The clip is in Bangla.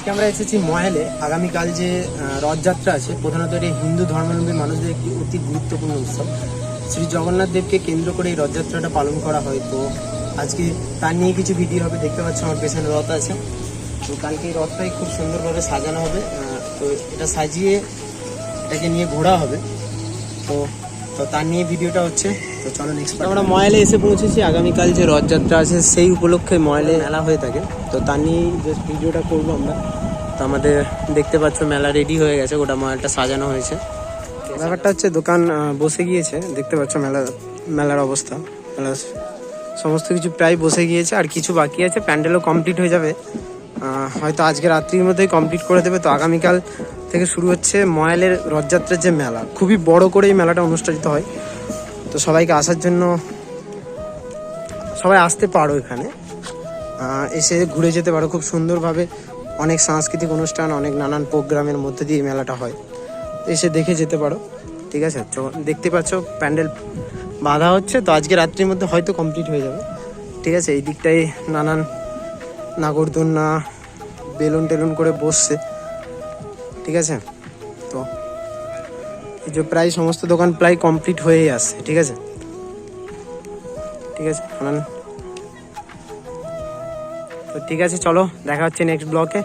আজকে আমরা এসেছি মহেলে। আগামীকাল যে রথযাত্রা আছে, প্রধানত এটা হিন্দু ধর্মাবলম্বী মানুষদের একটি অতি গুরুত্বপূর্ণ উৎসব। শ্রী জগন্নাথ দেবকে কেন্দ্র করে এই রথযাত্রাটা পালন করা হয়। তো আজকে তার নিয়ে কিছু ভিডিও হবে, দেখতে পাচ্ছ আমার পেছনে রথ আছে। তো কালকে এই রথটাই খুব সুন্দরভাবে সাজানো হবে। তো এটা সাজিয়ে এটাকে নিয়ে ঘোরা হবে। তো তো তার নিয়ে ভিডিওটা হচ্ছে। তো চলো নেক্সট আমরা ময়ালে এসে পৌঁছেছি। আগামীকাল যে রথযাত্রা আছে, সেই উপলক্ষে ময়ালে মেলা হয়ে থাকে। তো তার নিয়েই জাস্ট ভিডিওটা করব আমরা। তো আমাদের দেখতে পাচ্ছ, মেলা রেডি হয়ে গেছে। গোটা ময়ালটা সাজানো হয়েছে। ব্যাপারটা হচ্ছে, দোকান বসে গিয়েছে। দেখতে পাচ্ছ মেলা, মেলার অবস্থা। মেলা সমস্ত কিছু প্রায় বসে গিয়েছে। আর কিছু বাকি আছে। প্যান্ডেলও কমপ্লিট হয়ে যাবে। হয়তো আজকে রাত্রির মধ্যেই কমপ্লিট করে দেবে। তো আগামীকাল থেকে শুরু হচ্ছে ময়ালের রথযাত্রার যে মেলা। খুবই বড় করে এই মেলাটা অনুষ্ঠিত হয়। তো সবাইকে আসার জন্য সবাই আসতে পারো এখানে। এসে ঘুরে যেতে পারো। খুব সুন্দরভাবে অনেক সাংস্কৃতিক অনুষ্ঠান, অনেক নানান প্রোগ্রামের মধ্যে দিয়ে মেলাটা হয়। এসে দেখে যেতে পারো। ঠিক আছে? তো দেখতে পাচ্ছ, প্যান্ডেল বাঁধা হচ্ছে। তো আজকে রাত্রির মধ্যে হয়তো কমপ্লিট হয়ে যাবে। ঠিক আছে? এই দিকটাই নানান নাগরদোলনা, বেলুন টেলুন করে বসছে। ঠিক আছে? তো এই যে প্রায় সমস্ত দোকান প্রায় কমপ্লিট হয়েই আসছে, ঠিক আছে? ঠিক আছে তো ঠিক আছে, চলো, দেখা হচ্ছে নেক্সট ব্লকে